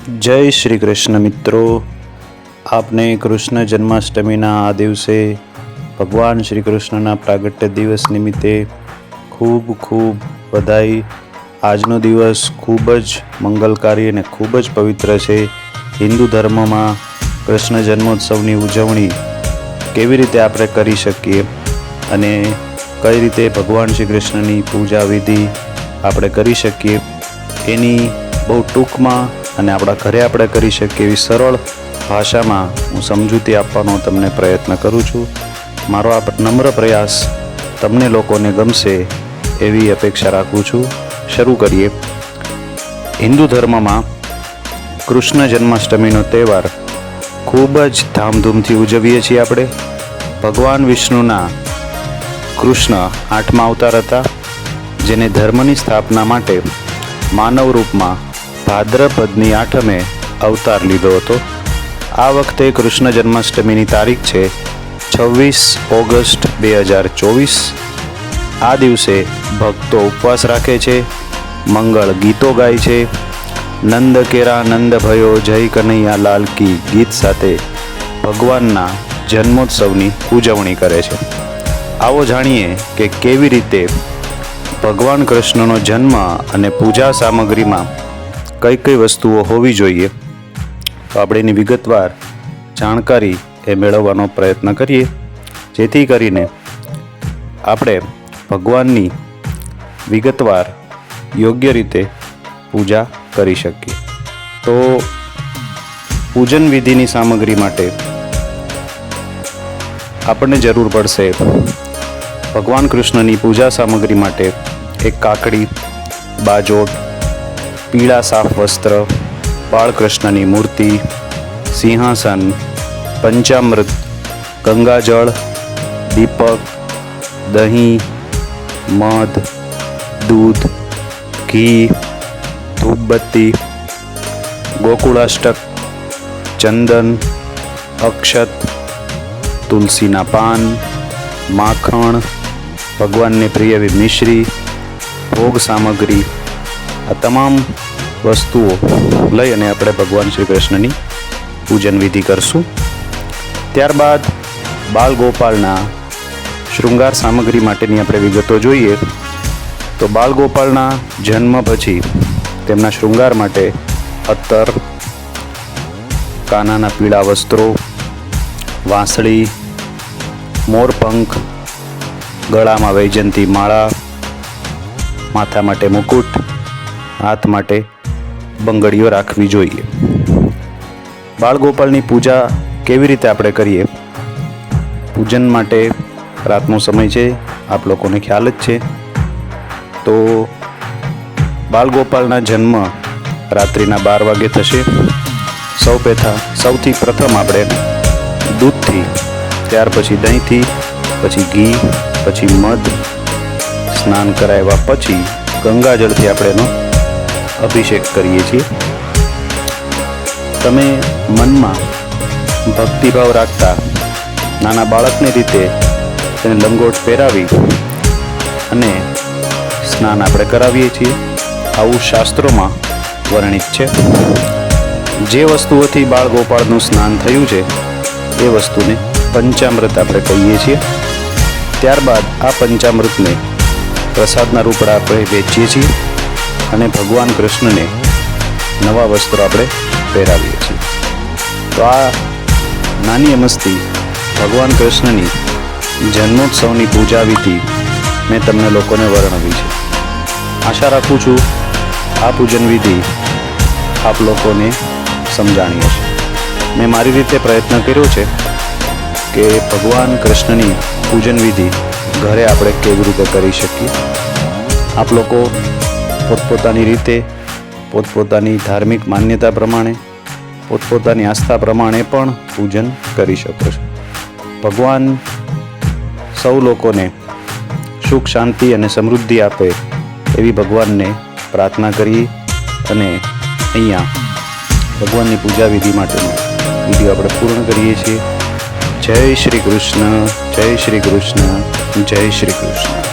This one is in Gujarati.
જય શ્રી કૃષ્ણ મિત્રો. આપને કૃષ્ણ જન્માષ્ટમીના આ દિવસે ભગવાન શ્રી કૃષ્ણના પ્રાગટ્ય દિવસ નિમિત્તે ખૂબ ખૂબ બધાઈ આજનો દિવસ ખૂબ જ મંગલકારી અને ખૂબ જ પવિત્ર છે. હિન્દુ ધર્મમાં કૃષ્ણ જન્મોત્સવની ઉજવણી કેવી રીતે આપણે કરી શકીએ અને કઈ રીતે ભગવાન શ્રી કૃષ્ણની પૂજા વિધિ આપણે કરી શકીએ એની બહુ ટૂંકમાં અને આપણા ઘરે આપણે કરી શકીએ એવી સરળ ભાષામાં હું સમજૂતી આપવાનો તમને પ્રયત્ન કરું છું. મારો આ નમ્ર પ્રયાસ તમને લોકોને ગમશે એવી અપેક્ષા રાખું છું. શરૂ કરીએ. હિન્દુ ધર્મમાં કૃષ્ણ જન્માષ્ટમીનો તહેવાર ખૂબ જ ધામધૂમથી ઉજવીએ છીએ આપણે. ભગવાન વિષ્ણુના કૃષ્ણ આઠમા અવતાર હતા, જેને ધર્મની સ્થાપના માટે માનવ રૂપમાં ભાદ્રપદની આઠમે અવતાર લીધો હતો. આ વખતે કૃષ્ણ જન્માષ્ટમીની તારીખ છે છવ્વીસ ઓગસ્ટ બે હજાર ચોવીસ. આ દિવસે ભક્તો ઉપવાસ રાખે છે, મંગળ ગીતો ગાય છે. નંદ કેરા નંદ ભયો, જય કનૈયા લાલ કી ગીત સાથે ભગવાનના જન્મોત્સવની ઉજવણી કરે છે. આવો જાણીએ કે કેવી રીતે ભગવાન કૃષ્ણનો જન્મ અને પૂજા સામગ્રીમાં કઈ કઈ વસ્તુઓ હોવી જોઈએ, તો આપણે એની વિગતવાર જાણકારી એ મેળવવાનો પ્રયત્ન કરીએ. જેથી કરીને આપણે ભગવાનની વિગતવાર યોગ્ય રીતે પૂજા કરી શકીએ. તો પૂજન વિધિની સામગ્રી માટે આપણને જરૂર પડશે ભગવાન કૃષ્ણની પૂજા સામગ્રી માટે એક કાકડી બાજોટ પીળા સાફ વસ્ત્ર, બાળકૃષ્ણની મૂર્તિ, સિંહાસન, પંચામૃત, ગંગાજળ, દીપક, દહીં, મધ, દૂધ, ઘી, ધૂપબત્તી, ગોકુળાષ્ટક, ચંદન, અક્ષત, તુલસીના પાન, માખણ, ભગવાનને પ્રિય મિશ્રી, ભોગ સામગ્રી આ તમામ વસ્તુઓ લઈ અને આપણે ભગવાન શ્રી કૃષ્ણની પૂજન વિધિ કરશું. ત્યારબાદ બાલ ગોપાલના શૃંગાર સામગ્રી માટેની આપણે વિગતો જોઈએ. તો બાલ ગોપાલના જન્મ પછી તેમના શૃંગાર માટે અત્તર કાનાના પીળા વસ્ત્રો, વાંસળી, મોરપંખ, ગળામાં વૈજંતી માળા, માથા માટે મુકુટ હાથ માટે બંગડીઓ રાખવી જોઈએ. બાળગોપાલની પૂજા કેવી રીતે આપણે કરીએ? પૂજન માટે રાતનો સમય છે, આપ લોકોને ખ્યાલ જ છે. તો બાળગોપાલના જન્મ રાત્રિના બાર વાગે થશે. સૌ પેથા, સૌથી પ્રથમ આપણે દૂધથી, ત્યાર પછી દહીંથી, પછી ઘી, પછી મધ, સ્નાન કરાવ્યા પછી ગંગાજળથી આપણે એનો અભિષેક કરીએ છીએ. તમે મનમાં ભક્તિભાવ રાખતા નાના બાળકની રીતે તેને લંગોટ પહેરાવી અને સ્નાન આપણે કરાવીએ છીએ. આવું શાસ્ત્રોમાં વર્ણિત છે. જે વસ્તુઓથી બાળ ગોપાળનું સ્નાન થયું છે, એ વસ્તુને પંચામૃત આપણે કહીએ છીએ. ત્યારબાદ આ પંચામૃતને પ્રસાદના રૂપડા આપણે વેચીએ છીએ. અને ભગવાન કૃષ્ણને નવા વસ્ત્રો આપણે પહેરાવીએ છીએ. તો આ નાની અમસ્તી ભગવાન કૃષ્ણની જન્મોત્સવની પૂજા વિધિ મેં તમને લોકોને વર્ણવી છે. આશા રાખું છું આ પૂજન વિધિ આપ લોકોને સમજાણી હશે. મેં મારી રીતે પ્રયત્ન કર્યો છે કે ભગવાન કૃષ્ણની પૂજન વિધિ ઘરે આપણે કેવી રીતે કરી શકીએ? આપ લોકો પોતપોતાની રીતે, પોતપોતાની ધાર્મિક માન્યતા પ્રમાણે, પોતપોતાની આસ્થા પ્રમાણે પણ પૂજન કરી શકો છો. ભગવાન સૌ લોકોને સુખ, શાંતિ અને સમૃદ્ધિ આપે એવી ભગવાનને પ્રાર્થના કરી અને અહીંયા ભગવાનની પૂજા વિધિ માટેનો વિધિ આપણે પૂર્ણ કરીએ છીએ. જય શ્રી કૃષ્ણ, જય શ્રી કૃષ્ણ, જય શ્રી કૃષ્ણ.